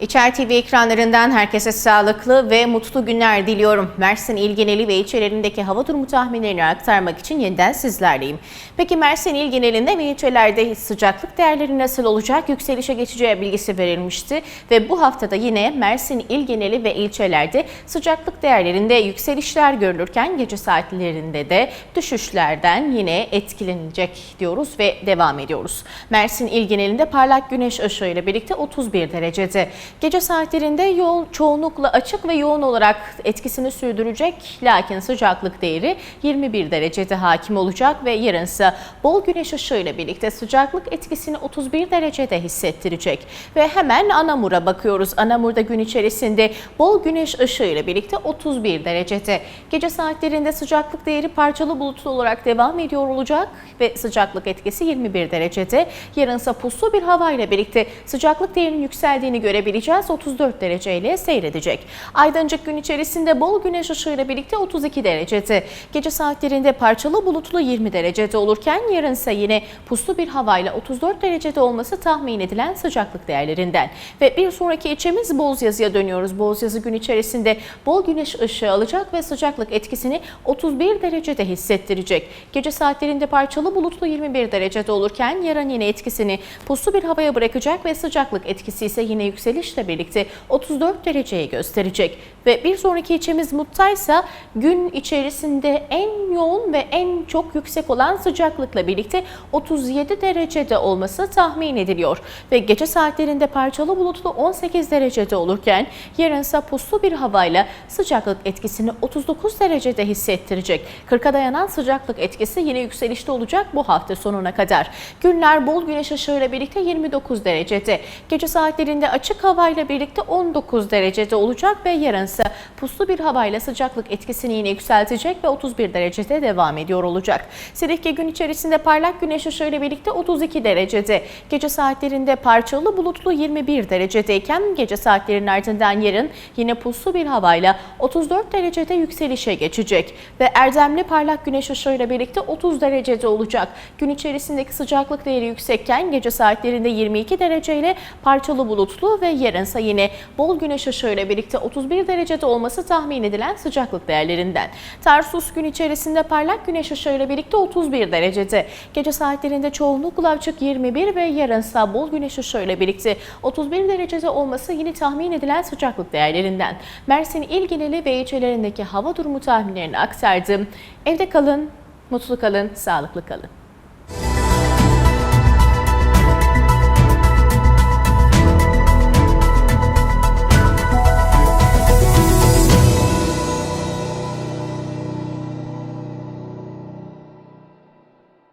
İçer TV ekranlarından herkese sağlıklı ve mutlu günler diliyorum. Mersin İl Geneli ve ilçelerindeki hava durumu tahminlerini aktarmak için yeniden sizlerleyim. Peki Mersin İl Genelinde ve ilçelerde sıcaklık değerleri nasıl olacak? Yükselişe geçeceği bilgisi verilmişti ve bu haftada yine Mersin İl Geneli ve ilçelerde sıcaklık değerlerinde yükselişler görülürken gece saatlerinde de düşüşlerden yine etkilenecek diyoruz ve devam ediyoruz. Mersin İl Genelinde parlak güneş ışığıyla birlikte 31 derecede. Gece saatlerinde yol çoğunlukla açık ve yoğun olarak etkisini sürdürecek lakin sıcaklık değeri 21 derecede hakim olacak ve yarın ise bol güneş ışığıyla birlikte sıcaklık etkisini 31 derecede hissettirecek. Ve hemen Anamur'a bakıyoruz. Anamur'da gün içerisinde bol güneş ışığıyla birlikte 31 derecede. Gece saatlerinde sıcaklık değeri parçalı bulutlu olarak devam ediyor olacak ve sıcaklık etkisi 21 derecede. Yarın ise puslu bir havayla birlikte sıcaklık değerinin yükseldiğini görebileceğiz. 34 dereceyle seyredecek. Aydancık gün içerisinde bol güneş ışığıyla birlikte 32 derecede. Gece saatlerinde parçalı bulutlu 20 derecede olurken yarın ise yine puslu bir havayla 34 derecede olması tahmin edilen sıcaklık değerlerinden. Ve bir sonraki ilçemiz Bozyazı'ya dönüyoruz. Bozyazı gün içerisinde bol güneş ışığı alacak ve sıcaklık etkisini 31 derecede hissettirecek. Gece saatlerinde parçalı bulutlu 21 derecede olurken yarın yine etkisini puslu bir havaya bırakacak ve sıcaklık etkisi ise yine yükselişle birlikte 34 dereceyi gösterecek. Ve bir sonraki ilçemiz Muttaysa gün içerisinde en yoğun ve en çok yüksek olan sıcaklıkla birlikte 37 derecede olması tahmin ediliyor. Ve gece saatlerinde parçalı bulutlu 18 derecede olurken yarın ise puslu bir havayla sıcaklık etkisini 39 derecede hissettirecek. 40'a dayanan sıcaklık etkisi yine yükselişte olacak bu hafta sonuna kadar. Günler bol güneş ışığıyla birlikte 29 derecede. Gece saatlerinde açık havayla birlikte 19 derecede olacak ve yarın ise puslu bir havayla sıcaklık etkisini yine yükseltecek ve 31 derecede devam ediyor olacak. Silifke gün içerisinde parlak güneş ışığıyla birlikte 32 derecede. Gece saatlerinde parçalı bulutlu 21 derecedeyken gece saatlerinin ardından yarın yine puslu bir havayla 34 derecede yükselişe geçecek. Ve erdemli parlak güneş ışığıyla birlikte 30 derecede olacak. Gün içerisindeki sıcaklık değeri yüksekken gece saatlerinde 22 dereceyle parçalı bulutlu ve yarınsa yine bol güneş ışığıyla birlikte 31 derecede olması tahmin edilen sıcaklık değerlerinden. Tarsus gün içerisinde parlak güneş ışığıyla birlikte 31 derecede. Gece saatlerinde çoğunlukla açık 21 ve yarınsa bol güneş ışığıyla birlikte 31 derecede olması yine tahmin edilen sıcaklık değerlerinden. Mersin il geneli ve ilçelerindeki hava durumu tahminlerini aktardım. Evde kalın, mutlu kalın, sağlıklı kalın.